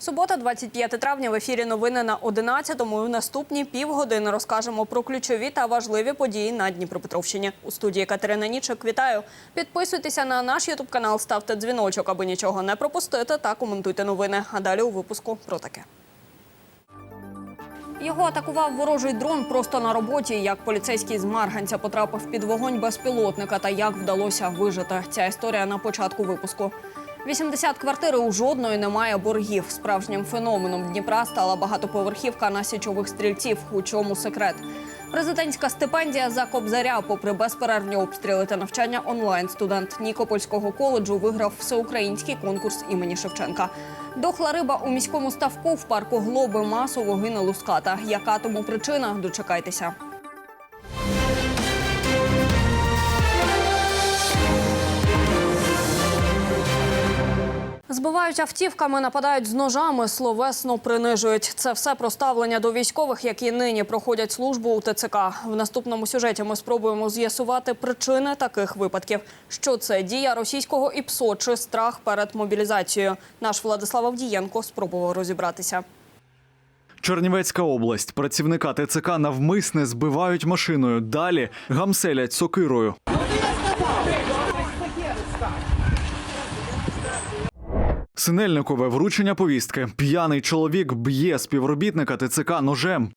Субота, 25 травня. В ефірі новини на 11-му. І в наступні півгодини розкажемо про ключові та важливі події на Дніпропетровщині. У студії Катерина Нічик. Вітаю. Підписуйтеся на наш ютуб канал, ставте дзвіночок, аби нічого не пропустити, та коментуйте новини. А далі у випуску про таке. Його атакував ворожий дрон просто на роботі. Як поліцейський з Марганця потрапив під вогонь безпілотника та як вдалося вижити. Ця історія на початку випуску. 80 квартир у жодної немає боргів. Справжнім феноменом Дніпра стала багатоповерхівка на січових стрільців. У чому секрет? Президентська стипендія за Кобзаря, попри безперервні обстріли та навчання онлайн, студент Нікопольського коледжу виграв всеукраїнський конкурс імені Шевченка. Дохла риба у міському ставку в парку Глоби масово гине луската. Яка тому причина? Дочекайтеся. Збивають автівками, нападають з ножами, словесно принижують. Це все про ставлення до військових, які нині проходять службу у ТЦК. В наступному сюжеті ми спробуємо з'ясувати причини таких випадків. Що це дія російського ІПСО чи страх перед мобілізацією? Наш Владислав Авдієнко спробував розібратися. Чернівецька область. Працівника ТЦК навмисне збивають машиною. Далі гамселять сокирою. Синельникове вручення повістки. П'яний чоловік б'є співробітника ТЦК ножем.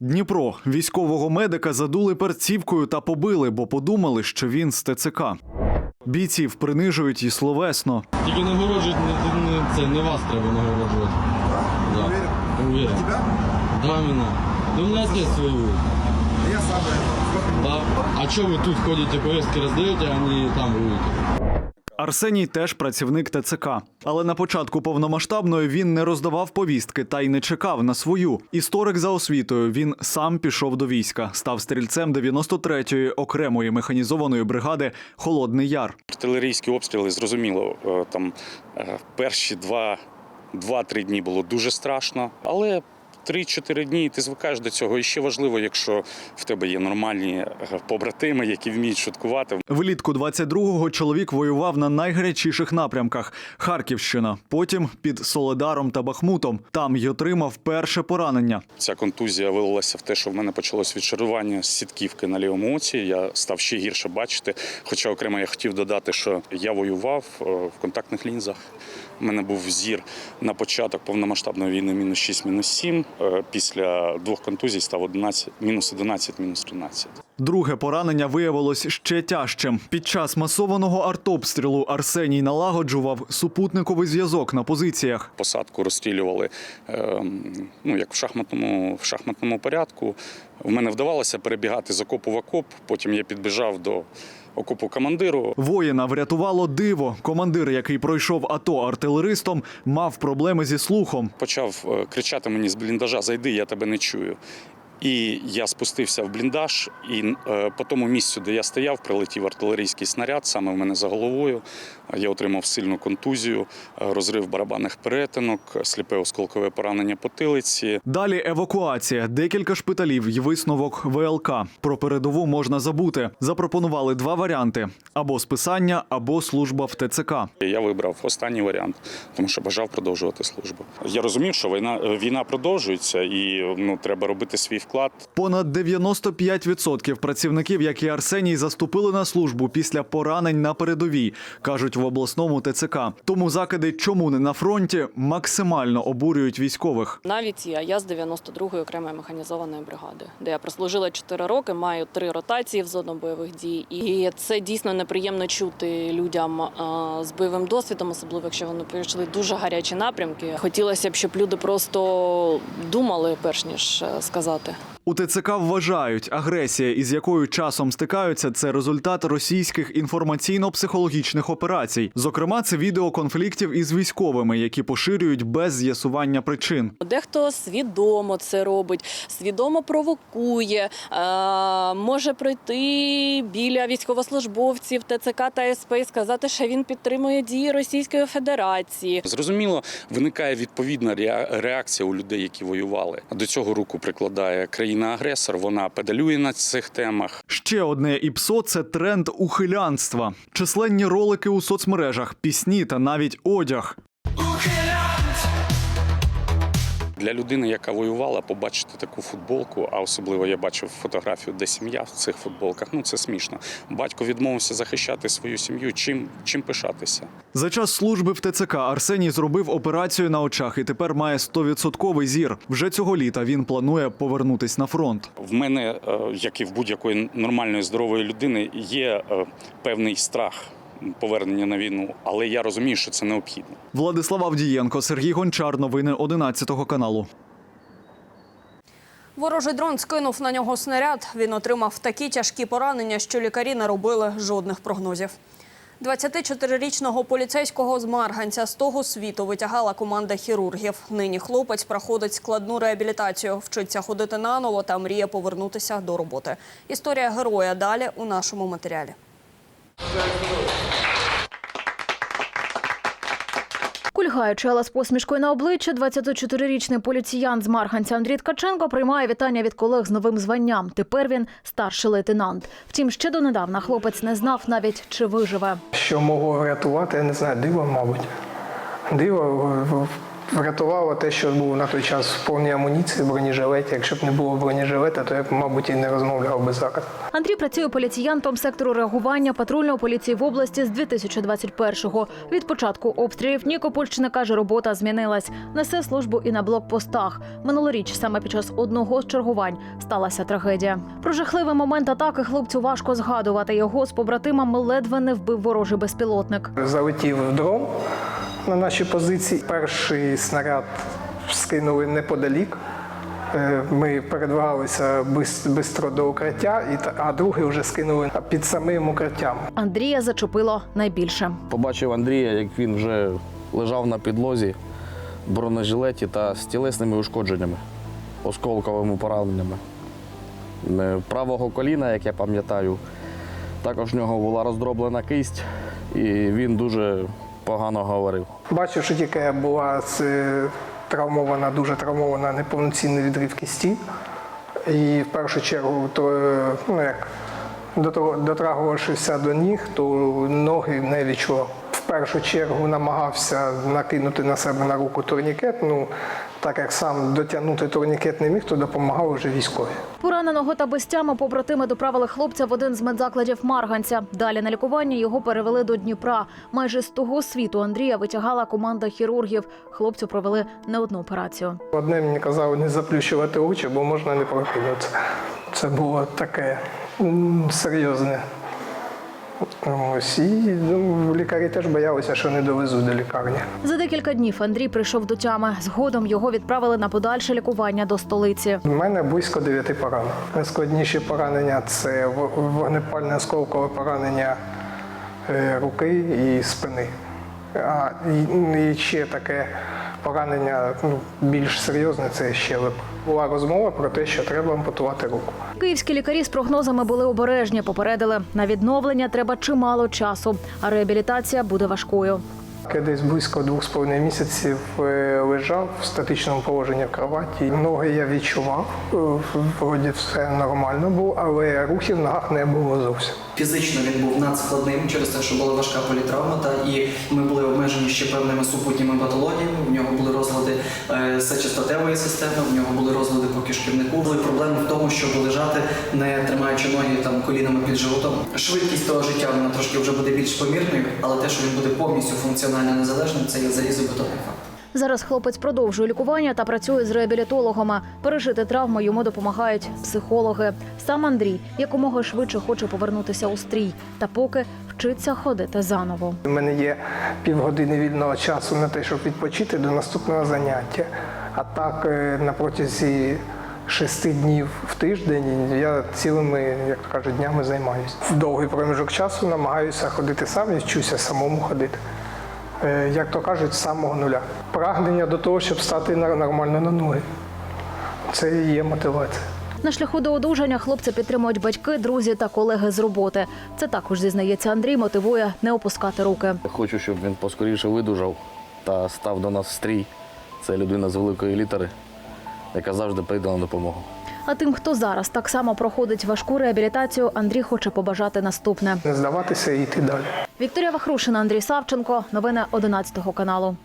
Дніпро військового медика задули перцівкою та побили, бо подумали, що він з ТЦК. Бійців принижують і словесно. Тільки нагороджують не, не, це не вас треба нагороджувати. Да. Уверен. Да, мене. Да у нас є свої. Я сам, Да. А що ви тут ходите, повестки роздаєте, а не там воюєте? Арсеній теж працівник ТЦК. Але на початку повномасштабної він не роздавав повістки та й не чекав на свою. Історик за освітою він сам пішов до війська, став стрільцем 93-ї окремої механізованої бригади Холодний Яр. Артилерійські обстріли, зрозуміло, е, там е, перші два, два-три дні було дуже страшно, але 3-4 дні ти звикаєш до цього. І ще важливо, якщо в тебе є нормальні е, побратими, які вміють шуткувати. Влітку 22-го чоловік воював на найгарячіших напрямках: Харківщина, потім під Соледаром та Бахмутом. Там й отримав перше поранення. Ця контузія вилилася в те, що в мене почалось відшарування з сітківки на лівому оці. Я став ще гірше бачити. Хоча окремо я хотів додати, що я воював е, в контактних лінзах. У мене був зір на початок повномасштабної війни мінус 6, мінус 7. Е, Після двох контузій став 11, мінус 11, мінус 13. Друге поранення виявилось ще тяжчим. Під час масованого артобстрілу Арсеній налагоджував супутниковий зв'язок на позиціях. Посадку розстрілювали ем, ну, як в шахматному, в шахматному порядку. В мене вдавалося перебігати з окопу в окоп. Потім я підбіжав до окопу командиру. Воїна врятувало диво. Командир, який пройшов АТО артилеристом, мав проблеми зі слухом. Почав е, кричати мені з бліндажа: Зайди, я тебе не чую. І я спустився в бліндаж, і е, по тому місцю, де я стояв, прилетів артилерійський снаряд саме в мене за головою. Я отримав сильну контузію, е, розрив барабанних перетинок, сліпе осколкове поранення потилиці. Далі евакуація, декілька шпиталів й висновок ВЛК. Про передову можна забути. Запропонували два варіанти: або списання, або служба в ТЦК. Я вибрав останній варіант, тому що бажав продовжувати службу. Я розумів, що війна війна продовжується, і ну треба робити свій вклад. Понад 95% працівників, як і Арсеній, заступили на службу після поранень на передовій, кажуть в обласному ТЦК. Тому закиди, чому не на фронті, максимально обурюють військових. Навіть я, я з 92-ї окремої механізованої бригади, де я прослужила 4 роки, маю три ротації в зону бойових дій. І це дійсно неприємно чути людям з бойовим досвідом, особливо якщо вони пройшли дуже гарячі напрямки. Хотілося б, щоб люди просто думали, перш ніж е, сказати. У ТЦК вважають, агресія, із якою часом стикаються, це результат російських інформаційно-психологічних операцій. Зокрема, це відео конфліктів із військовими, які поширюють без з'ясування причин. Дехто свідомо це робить, свідомо провокує, е, може прийти біля військовослужбовців ТЦК та СП і сказати, що він підтримує дії Російської Федерації. Зрозуміло, виникає відповідна реакція у людей, які воювали. До цього руку прикладає країна-агресор. Вона педалює на цих темах. Ще одне ІПСО це тренд ухилянства. Численні ролики у соцмережах, пісні та навіть одяг. Для людини, яка воювала, побачити таку футболку, а особливо я бачив фотографію, де сім'я в цих футболках. Ну це смішно. Батько відмовився захищати свою сім'ю. Чим чим пишатися? За час служби в ТЦК Арсеній зробив операцію на очах і тепер має 100% зір. Вже цього літа він планує повернутись на фронт. В мене, е, як і в будь-якої нормальної здорової людини, є е, певний страх повернення на війну, але я розумію, що це необхідно. Владислав Авдієнко, Сергій Гончар. Новини 11 каналу. Ворожий дрон скинув на нього снаряд. Він отримав такі тяжкі поранення, що лікарі не робили жодних прогнозів. 24-річного поліцейського з Марганця з того світу витягала команда хірургів. Нині хлопець проходить складну реабілітацію, вчиться ходити наново та мріє повернутися до роботи. Історія героя далі у нашому матеріалі. Кульгаючи, але з посмішкою на обличчя 24-річний поліціян з Марганця Андрій Ткаченко приймає вітання від колег з новим званням. Тепер він старший лейтенант. Втім, ще донедавна хлопець не знав навіть чи виживе. Що могло врятувати, я не знаю, диво, мабуть. Диво врятувало те, що був на той час в повній амуніції, бронежилеті. Якщо б не було бронежилета, то я б, мабуть, і не розмовляв би зараз. Андрій працює поліціянтом сектору реагування патрульної поліції в області з 2021-го. Від початку обстрілів Нікопольщини каже, робота змінилась. Несе службу і на блокпостах. Минулоріч саме під час одного з чергувань сталася трагедія. Про жахливий момент атаки хлопцю важко згадувати. Його з побратимами ледве не вбив ворожий безпілотник. Залетів дрон на наші позиції. Перший снаряд скинули неподалік. Е, Ми передвигалися швидко до укриття, і а другий вже скинули під самим укриттям. Андрія зачепило найбільше. Побачив Андрія, як він вже лежав на підлозі бронежилеті та з тілесними ушкодженнями, осколковими пораненнями. Е, Правого коліна, як я пам'ятаю, також в нього була роздроблена кисть, і він дуже погано говорив. Бачив, що тільки була е, травмована, дуже травмована неповноцінний відрив кісті. І в першу чергу, то, е, ну як дотрагувавшися до ніг, то ноги не відчував. В першу чергу намагався накинути на себе на руку турнікет. Ну так як сам дотягнути турнікет не міг, то допомагав вже військові. Пораненого та без тями побратими доправили хлопця в один з медзакладів Марганця. Далі на лікування його перевели до Дніпра. Майже з того світу Андрія витягала команда хірургів. Хлопцю провели не одну операцію. Одне мені казали не заплющувати очі, бо можна не прокинутися. Це було таке серйозне. Ось, і ну, лікарі теж боялися, що не довезуть до лікарні. За декілька днів Андрій прийшов до тями. Згодом його відправили на подальше лікування до столиці. У мене близько 9 поранень. Найскладніші поранення це вогнепальне осколкове поранення е, руки і спини. А і, і ще таке поранення ну, більш серйозне це щелеп. Була розмова про те, що треба ампутувати руку. Київські лікарі з прогнозами були обережні. Попередили на відновлення треба чимало часу, а реабілітація буде важкою. Я десь близько двох з половиною місяців е, лежав в статичному положенні в кроваті. Ноги я відчував, е, вроді все нормально було, але рухів ногах не було зовсім. Фізично він був надскладним через те, що була важка політравма, та і ми були обмежені ще певними супутніми патологіями. В нього були розлади е, сечостатевої системи, в нього були розлади по кишківнику. Були проблеми в тому, щоб лежати, не тримаючи ноги там колінами під животом. Швидкість того життя вона трошки вже буде більш помірною, але те, що він буде повністю функціонально незалежним, це є залізобетонний факт. Зараз хлопець продовжує лікування та працює з реабілітологами. Пережити травму йому допомагають психологи. Сам Андрій якомога швидше хоче повернутися у стрій, та поки вчиться ходити заново. У мене є півгодини вільного часу на те, щоб відпочити до наступного заняття. А так е, на протязі шести днів в тиждень я цілими, як то кажуть, днями займаюся. В довгий проміжок часу намагаюся ходити сам і вчуся самому ходити. Е, Як то кажуть, з самого нуля. Прагнення до того, щоб стати нормально на ноги. Це і є мотивація. На шляху до одужання хлопця підтримують батьки, друзі та колеги з роботи. Це також зізнається Андрій, мотивує не опускати руки. Хочу, щоб він поскоріше видужав та став до нас стрій. Це людина з великої літери, яка завжди прийде на допомогу. А тим, хто зараз так само проходить важку реабілітацію, Андрій хоче побажати наступне. Не здаватися і йти далі. Вікторія Вахрушина, Андрій Савченко. Новини 11 каналу.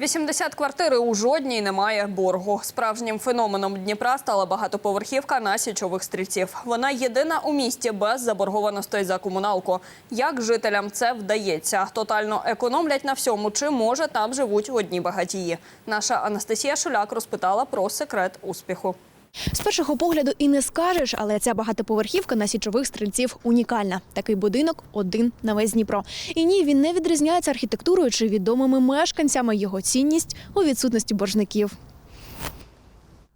80 квартири у жодній немає боргу. Справжнім феноменом Дніпра стала багатоповерхівка на січових стрільців. Вона єдина у місті без заборгованостей за комуналку. Як жителям це вдається? Тотально економлять на всьому. Чи може там живуть одні багатії? Наша Анастасія Шуляк розпитала про секрет успіху. З першого погляду і не скажеш, але ця багатоповерхівка на січових стрільців унікальна. Такий будинок один на весь Дніпро. І ні, він не відрізняється архітектурою чи відомими мешканцями. Його цінність у відсутності боржників.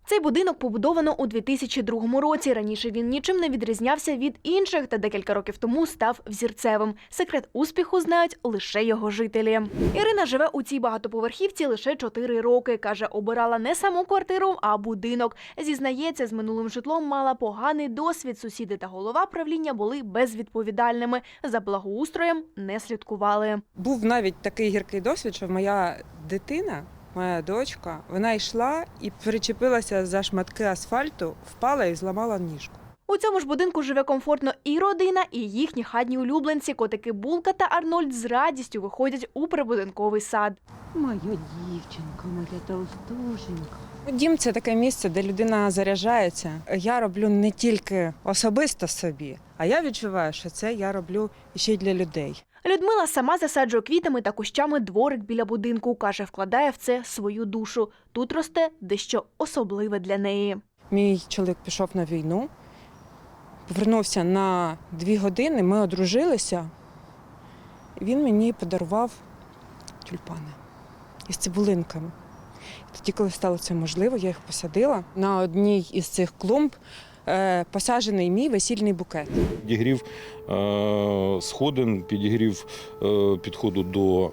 Цей будинок побудовано у 2002 році. Раніше він нічим не відрізнявся від інших та декілька років тому став взірцевим. Секрет успіху знають лише його жителі. Ірина живе у цій багатоповерхівці лише 4 роки. каже, обирала не саму квартиру, а будинок. Зізнається, з минулим житлом мала поганий досвід. Сусіди та голова правління були безвідповідальними. За благоустроєм не слідкували. Був навіть такий гіркий досвід, що моя дитина, моя дочка, вона йшла і причепилася за шматки асфальту, впала і зламала ніжку. У цьому ж будинку живе комфортно і родина, і їхні хатні улюбленці. Котики Булка та Арнольд з радістю виходять у прибудинковий сад. Моя дівчинка, моя толстушенька. Дім це таке місце, де людина заряджається. Я роблю не тільки особисто собі, а я відчуваю, що це я роблю ще й для людей. Людмила сама засаджує квітами та кущами дворик біля будинку. каже, вкладає в це свою душу. Тут росте дещо особливе для неї. Мій чоловік пішов на війну, повернувся на дві години, ми одружилися. Він мені подарував тюльпани із цибулинками. Тоді, коли стало це можливо, я їх посадила. На одній із цих клумб е, посаджений мій весільний букет. Підігрів е, сходин, підігрів е, підходу до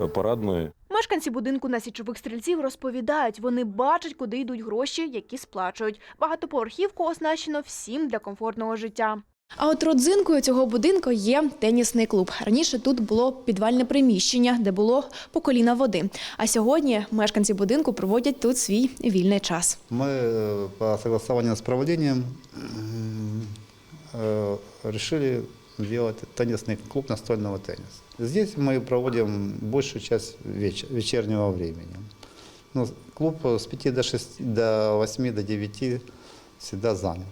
е, парадної. Мешканці будинку на січових стрільців розповідають, вони бачать, куди йдуть гроші, які сплачують. Багатоповерхівку оснащено всім для комфортного життя. А от родзинкою цього будинку є тенісний клуб. Раніше тут було підвальне приміщення, де було по коліна води. А сьогодні мешканці будинку проводять тут свій вільний час. Мы э, по согласованию с правлением м, э, решили делать теннисный клуб настольного тенниса. Здесь мы проводим большую часть веч- вечернего времени. Ну, клуб с 5 до 6, до 8, до 9 всегда занят.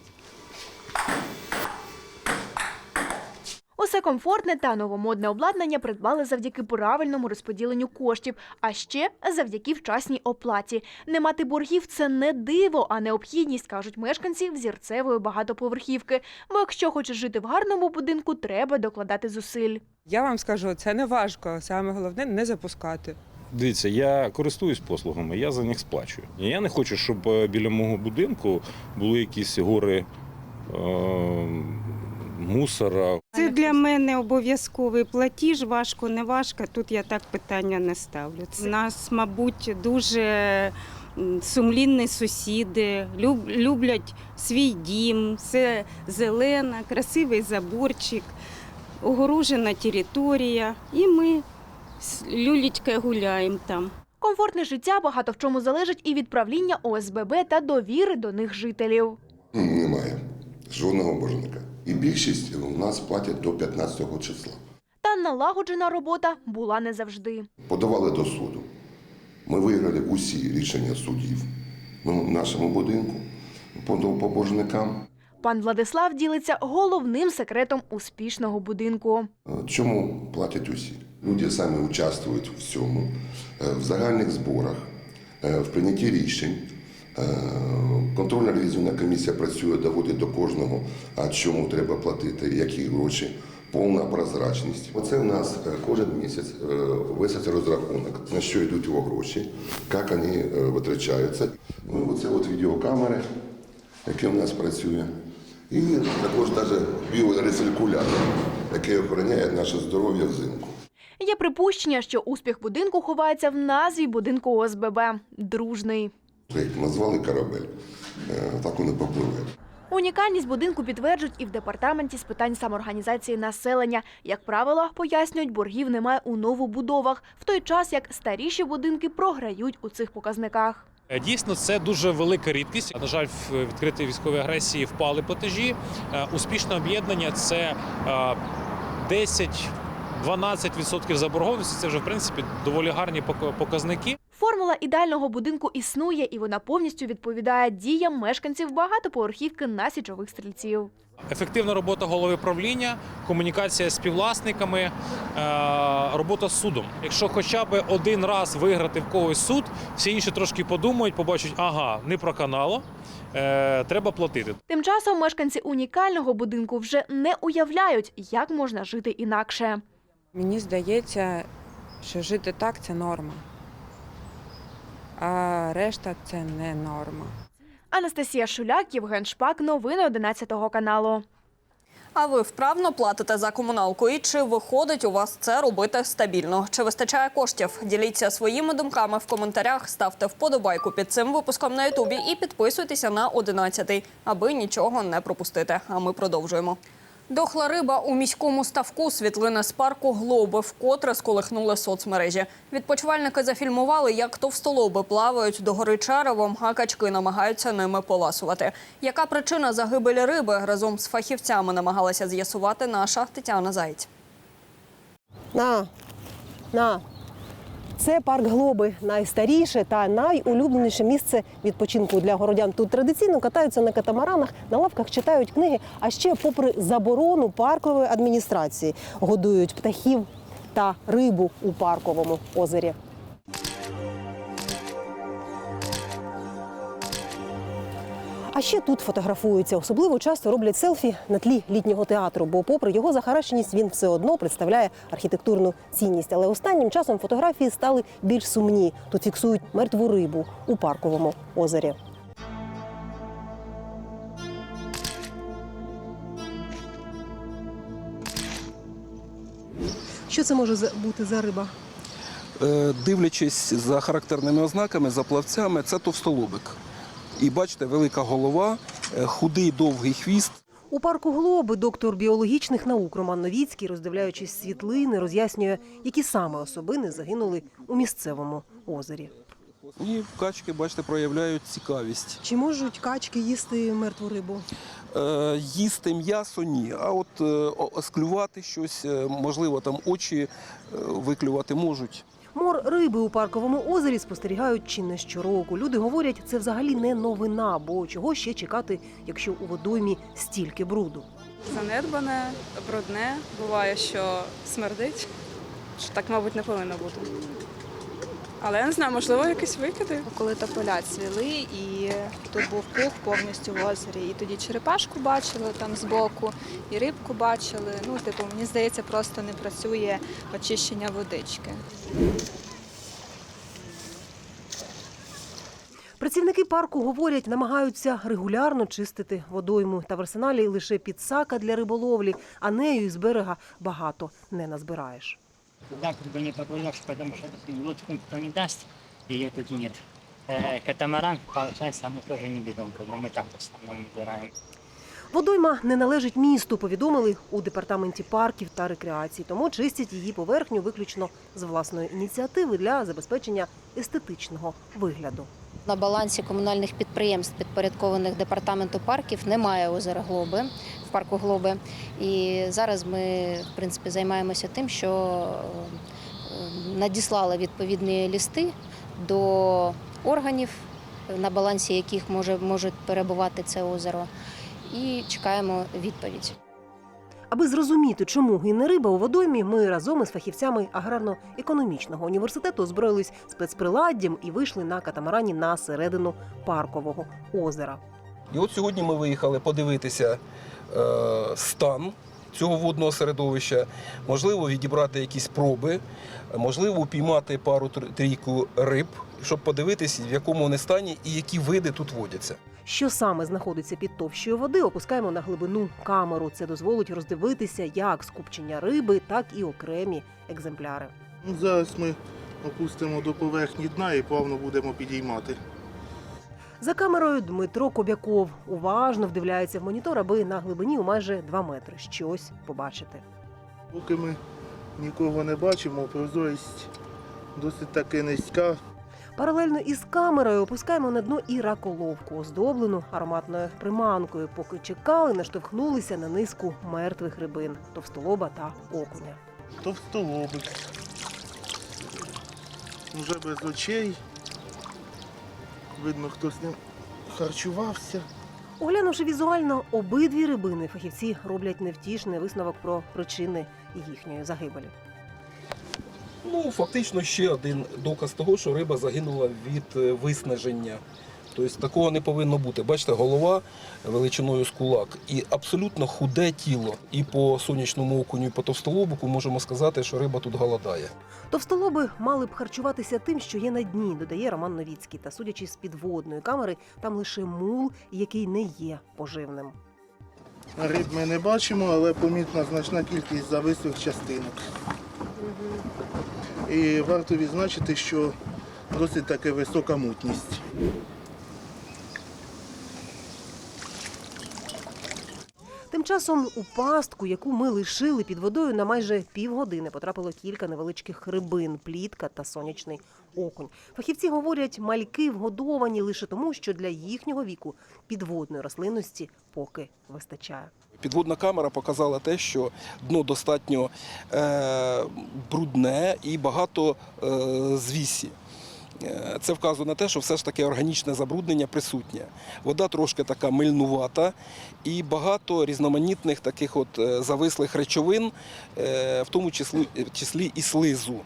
Усе комфортне та новомодне обладнання придбали завдяки правильному розподіленню коштів, а ще завдяки вчасній оплаті. Не мати боргів це не диво, а необхідність, кажуть мешканці взірцевої багатоповерхівки. Бо якщо хочеш жити в гарному будинку, треба докладати зусиль. Я вам скажу, це не важко. Саме головне не запускати. Дивіться, я користуюсь послугами, я за них сплачую. Я не хочу, щоб е, біля мого будинку були якісь гори е, мусора. Це для мене обов'язковий платіж, важко, не важко. Тут я так питання не ставлю. У нас, мабуть, дуже сумлінні сусіди, люб- люблять свій дім, все зелено, красивий заборчик, огорожена територія. І ми з люлечкою гуляємо там. Комфортне життя багато в чому залежить і від правління ОСББ та довіри до них жителів. Немає жодного боржника. І більшість у нас платять до 15-го числа. Та налагоджена робота була не завжди. Подавали до суду. Ми виграли усі рішення судів ну, в нашому будинку по, по боржникам. Пан Владислав ділиться головним секретом успішного будинку. Е, Чому платять усі? Люди самі участвують в цьому, е, в загальних зборах, е, в прийнятті рішень. Е, Контрольна ревізійна комісія працює, доводить до кожного, а чому треба платити, які гроші. Повна прозрачність. Оце в нас е, кожен місяць е, виситься розрахунок, на що йдуть його гроші, як вони витрачаються. Ну, Оце от відеокамери, яке в нас працює. І також навіть біорециркулятор, який охороняє наше здоров'я взимку. Є припущення, що успіх будинку ховається в назві будинку ОСББ дружний. Як назвали корабель, е, так вони попливе. Унікальність будинку підтверджують і в департаменті з питань самоорганізації населення. Як правило, пояснюють, боргів немає у новобудовах, в той час як старіші будинки програють у цих показниках. Е, Дійсно, це дуже велика рідкість. На жаль, в відкритій військовій агресії впали платежі. Е, Успішне об'єднання це е, 10 12% заборгованості це вже в принципі доволі гарні пок- показники. Формула ідеального будинку існує, і вона повністю відповідає діям мешканців багатоповерхівки на січових стрільців. Ефективна робота голови правління, комунікація з співвласниками, е, робота з судом. Якщо хоча б один раз виграти в когось суд, всі інші трошки подумають, побачать, ага, не проканало, е, треба платити. Тим часом мешканці унікального будинку вже не уявляють, як можна жити інакше. Мені здається, що жити так це норма. А решта це не норма. Анастасія Шуляк, Євген Шпак. Новини 11 каналу. А ви вправно платите за комуналку? І чи виходить у вас це робити стабільно? Чи вистачає коштів? Діліться своїми думками в коментарях, ставте вподобайку під цим випуском на Ютубі і підписуйтеся на 11, аби нічого не пропустити. А ми продовжуємо. Дохла риба у міському ставку світлина з парку Глоби вкотре сколихнули соцмережі. Відпочивальники зафільмували, як товстолоби плавають до гори черевом, а качки намагаються ними поласувати. Яка причина загибелі риби разом з фахівцями намагалася з'ясувати наша Тетяна Зайць? На, на. Це парк Глоби, найстаріше та найулюбленіше місце відпочинку для городян. Тут традиційно катаються на катамаранах, на лавках читають книги. А ще, попри заборону паркової адміністрації, годують птахів та рибу у парковому озері. А ще тут фотографуються. Особливо часто роблять селфі на тлі літнього театру, бо, попри його захаращеність, він все одно представляє архітектурну цінність. Але останнім часом фотографії стали більш сумні. Тут фіксують мертву рибу у парковому озері. Що це може бути за риба? Е, Дивлячись за характерними ознаками, за плавцями, це товстолобик. І бачите, велика голова, е, худий довгий хвіст. У парку Глоби доктор біологічних наук Роман Новіцький, роздивляючись світлини, роз'яснює, які саме особини загинули у місцевому озері. І качки, бачите, проявляють цікавість. Чи можуть качки їсти мертву рибу? Е, їсти м'ясо ні, а от е, склювати щось, е, можливо, там очі е, виклювати можуть. Мор риби у парковому озері спостерігають чи не щороку. Люди говорять, це взагалі не новина, бо чого ще чекати, якщо у водоймі стільки бруду. Занедбане, брудне, буває, що смердить. Так, мабуть, не повинно бути. Але я не знаю, можливо, якісь викиди. Коли тополя цвіли, і тут був пух повністю в озері. І тоді черепашку бачили там збоку, і рибку бачили. Ну, типу, мені здається, просто не працює очищення водички. Працівники парку говорять, намагаються регулярно чистити водойму та в арсеналі лише підсака для риболовлі, а нею із берега багато не назбираєш. Туда как бы не попадешь, потому что лодку никто не даст, ее тут нет. Э, Катамаран, получается, мы тоже не берем, как бы мы так в основном убираем. Водойма не належить місту, повідомили у департаменті парків та рекреації, тому чистять її поверхню виключно з власної ініціативи для забезпечення естетичного вигляду. На балансі комунальних підприємств, підпорядкованих департаменту парків, немає озера Глоби в парку Глоби. І зараз ми, в принципі, займаємося тим, що е, надіслали відповідні лісти до органів, на балансі яких може можуть перебувати це озеро, і чекаємо відповідь. Аби зрозуміти, чому гине риба у водоймі, ми разом із фахівцями аграрно-економічного університету озброїлись спецприладдям і вийшли на катамарані на середину паркового озера. І от сьогодні ми виїхали подивитися е, стан цього водного середовища, можливо, відібрати якісь проби, можливо, упіймати пару трійку риб, щоб подивитися, в якому вони стані і які види тут водяться. Що саме знаходиться під товщою води, опускаємо на глибину камеру. Це дозволить роздивитися як скупчення риби, так і окремі екземпляри. Ну, Зараз ми опустимо до поверхні дна і плавно будемо підіймати. За камерою Дмитро Кобяков уважно вдивляється в монітор, аби на глибині у майже 2 метри щось побачити. Поки ми нікого не бачимо, прозорість досить таки низька. Паралельно із камерою опускаємо на дно і раколовку, оздоблену ароматною приманкою. Поки чекали, наштовхнулися на низку мертвих рибин товстолоба та окуня. Товстолобик. Вже без очей. Видно, хто з ним харчувався. Оглянувши візуально обидві рибини, фахівці роблять невтішний висновок про причини їхньої загибелі. Ну, фактично ще один доказ того, що риба загинула від е, виснаження. Тобто такого не повинно бути. Бачите, голова величиною з кулак і абсолютно худе тіло. І по сонячному окуню, і по товстолобику можемо сказати, що риба тут голодає. Товстолоби мали б харчуватися тим, що є на дні, додає Роман Новіцький. Та судячи з підводної камери, там лише мул, який не є поживним. Риб ми не бачимо, але помітна значна кількість завислих частинок. І варто відзначити, що досить таки висока мутність. Тим часом у пастку, яку ми лишили під водою на майже півгодини, потрапило кілька невеличких рибин, плітка та сонячний окунь. Фахівці говорять, мальки вгодовані лише тому, що для їхнього віку підводної рослинності поки вистачає. Підводна камера показала те, що дно достатньо е, брудне і багато е, звісі. Е, Це вказує на те, що все ж таки органічне забруднення присутнє. Вода трошки така мильнувата і багато різноманітних таких от е, завислих речовин, е, в тому числі, числі і слизу.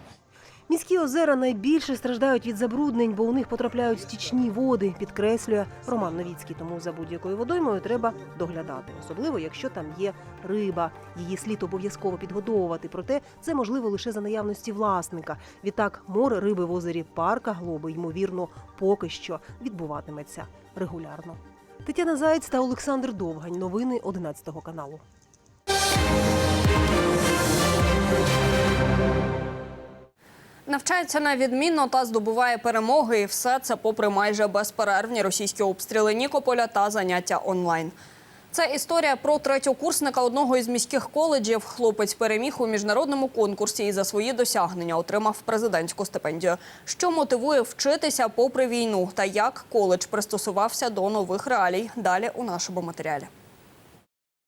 Міські озера найбільше страждають від забруднень, бо у них потрапляють стічні води, підкреслює Роман Новіцький. Тому за будь-якою водоймою треба доглядати, особливо якщо там є риба. Її слід обов'язково підгодовувати. Проте це можливо лише за наявності власника. Відтак, море риби в озері парка Глоби, ймовірно, поки що відбуватиметься регулярно. Тетяна Заєць та Олександр Довгань. Новини 11 каналу. Навчається на відмінно та здобуває перемоги, і все це попри майже безперервні російські обстріли Нікополя та заняття онлайн. Це історія про третьокурсника одного із міських коледжів. Хлопець переміг у міжнародному конкурсі і за свої досягнення отримав президентську стипендію. Що мотивує вчитися попри війну та як коледж пристосувався до нових реалій. Далі у нашому матеріалі.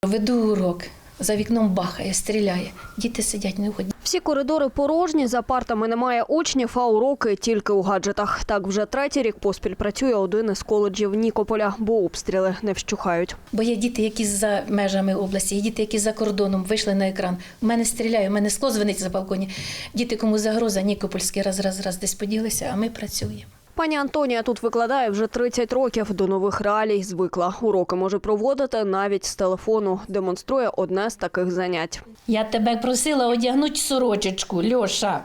Веду урок. За вікном бахає, стріляє. Діти сидять, не виходять. Всі коридори порожні, за партами немає учнів, а уроки тільки у гаджетах. Так вже третій рік поспіль працює один із коледжів Нікополя, бо обстріли не вщухають. Бо є діти, які за межами області, є діти, які за кордоном вийшли на екран. У мене стріляє, у мене скло звенить за балконі. Діти, кому загроза, Нікопольський раз, раз, раз десь поділися, а ми працюємо. Пані Антонія тут викладає вже 30 років. До нових реалій звикла. Уроки може проводити навіть з телефону. Демонструє одне з таких занять. Я тебе просила одягнути сорочечку, Льоша.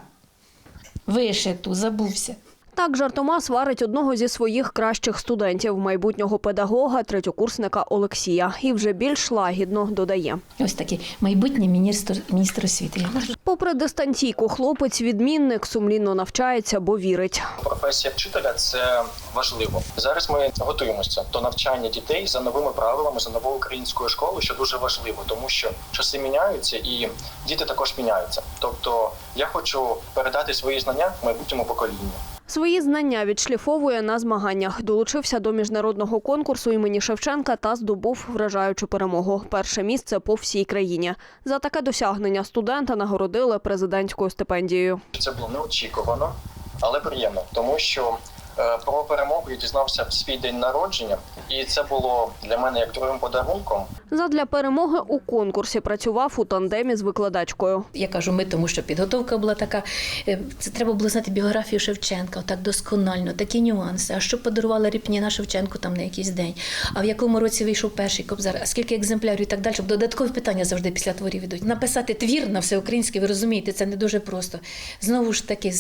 Вишиту, забувся. Так жартома сварить одного зі своїх кращих студентів, майбутнього педагога, третьокурсника Олексія. І вже більш лагідно додає. Ось такий майбутній міністр, міністр освіти. Попри дистанційку, хлопець відмінник сумлінно навчається, бо вірить. Професія вчителя це важливо. Зараз ми готуємося до навчання дітей за новими правилами, за новою українською школою, що дуже важливо, тому що часи міняються і діти також міняються. Тобто я хочу передати свої знання майбутньому поколінню. Свої знання відшліфовує на змаганнях. Долучився до міжнародного конкурсу імені Шевченка та здобув вражаючу перемогу. Перше місце по всій країні. За таке досягнення студента нагородили президентською стипендією. Це було неочікувано, але приємно, тому що е, про перемогу я дізнався в свій день народження, і це було для мене як другим подарунком. Задля перемоги у конкурсі працював у тандемі з викладачкою. Я кажу, ми, тому що підготовка була така. е, Це треба було знати біографію Шевченка, так досконально, такі нюанси. А що подарувала Ріпніна Шевченку там на якийсь день? А в якому році вийшов перший кобзар? А скільки екземплярів і так далі? Щоб додаткові питання завжди після творів ідуть. Написати твір на всеукраїнське, ви розумієте, це не дуже просто. Знову ж таки,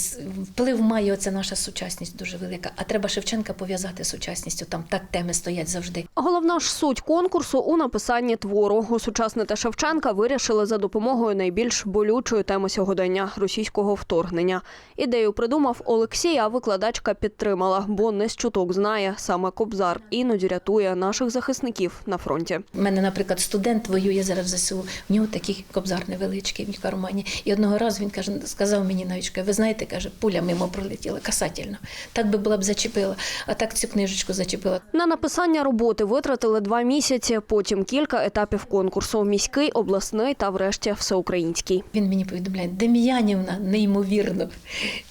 вплив має оця наша сучасність дуже велика. А треба Шевченка пов'язати з сучасністю. Там так теми стоять завжди. Головна ж суть конкурсу у написанні твору. Усучаснити Шевченка вирішили за допомогою найбільш болючої теми сьогодення російського вторгнення. Ідею придумав Олексій, а викладачка підтримала, бо не з чуток знає саме Кобзар іноді рятує наших захисників на фронті. У мене, наприклад, студент воює зараз в ЗСУ. В нього такий кобзар невеличкий в кармані. І одного разу він каже, сказав мені навіть, каже, ви знаєте, каже, пуля мимо пролетіла касательно. Так би була б зачепила, а так цю книжечку зачепила. На написання роботи витратили два місяці. Потім кілька кілька етапів конкурсу: міський, обласний та, врешті, всеукраїнський. Він мені повідомляє, Дем'янівна, неймовірно,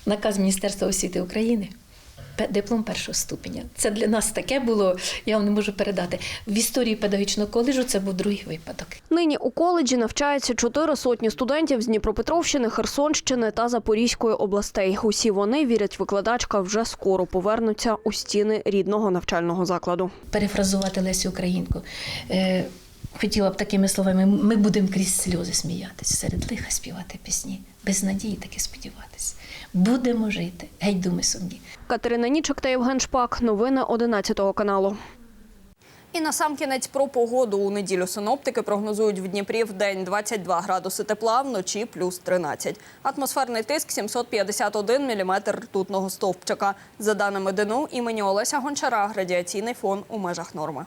наказ Міністерства освіти України. Диплом першого ступеня. Це для нас таке було, я вам не можу передати. В історії педагогічного коледжу це був другий випадок. Нині у коледжі навчаються чотири сотні студентів з Дніпропетровщини, Херсонщини та Запорізької областей. Усі вони вірять, викладачка вже скоро повернуться у стіни рідного навчального закладу. Перефразувати Лесю Українку. Хотіла б такими словами: ми будемо крізь сльози сміятися, серед лиха співати пісні, без надії таки сподіватися. Будемо жити. Геть думи сумні. Катерина Нічок та Євген Шпак. Новини 11 каналу. І на сам кінець про погоду у неділю синоптики прогнозують в Дніпрі в день 22 градуси тепла, вночі плюс 13. Атмосферний тиск 751 міліметр ртутного стовпчика. За даними ДНУ імені Олеся Гончара, радіаційний фон у межах норми.